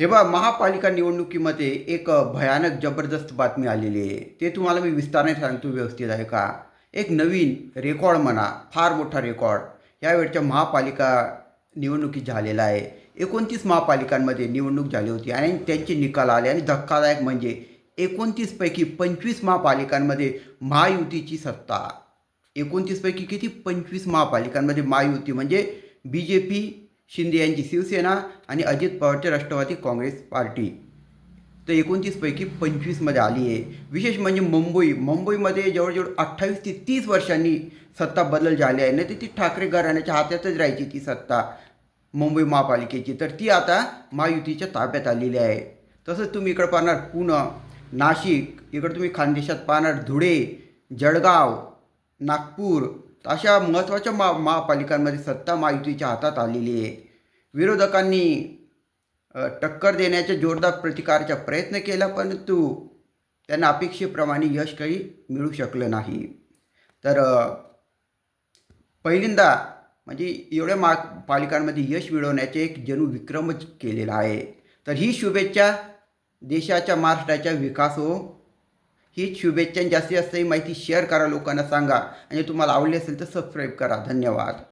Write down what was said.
हे बघा महापालिका निवडणुकीमध्ये एक भयानक जबरदस्त बातमी आलेली आहे. ते तुम्हाला मी विस्ताराने सांगतो व्यवस्थित आहे का? एक नवीन रेकॉर्ड म्हणा फार मोठा रेकॉर्ड यावेळच्या महापालिका निवडणुकीत झालेला आहे. एकोणतीस महापालिकांमध्ये निवडणूक झाली होती आणि त्यांचे निकाल आले आणि धक्कादायक म्हणजे एकोणतीसपैकी पंचवीस महापालिकांमध्ये महायुतीची सत्ता. एकोणतीसपैकी किती? पंचवीस महापालिकांमध्ये महायुती म्हणजे बी जे पी शिंदे यांची शिवसेना आणि अजित पवारचे राष्ट्रवादी काँग्रेस पार्टी. तर एकोणतीसपैकी पंचवीसमध्ये आली आहे. विशेष म्हणजे मुंबई. मुंबईमध्ये जवळजवळ अठ्ठावीस ते तीस वर्षांनी सत्ता बदल झाली आहे. नाही तर ती ठाकरे घराण्याच्या हातातच राहायची ती सत्ता मुंबई महापालिकेची. तर ती आता महायुतीच्या ताब्यात आलेली आहे. तसंच तुम्ही इकडं पाहणार पुणे नाशिक. इकडं तुम्ही खानदेशात पाहणार धुळे जळगाव नागपूर अशा महत्त्वाच्या मा महापालिकांमध्ये सत्ता महायुतीच्या हातात आलेली आहे. विरोधकांनी टक्कर देण्याच्या जोरदार प्रतिकाराचा प्रयत्न केला परंतु त्यांना अपेक्षेप्रमाणे यश काही मिळू शकलं नाही. तर पहिल्यांदा म्हणजे एवढ्या महापालिकांमध्ये यश मिळवण्याचे एक जणू विक्रमच केलेला आहे. तर ही शुभेच्छा देशाच्या महाराष्ट्राच्या विकास हो ही शुभेच्छा जास्तीत जास्त ही माहिती शेअर करा लोकांना सांगा. आणि तुम्हाला आवडली असेल तर सबस्क्राईब करा. धन्यवाद.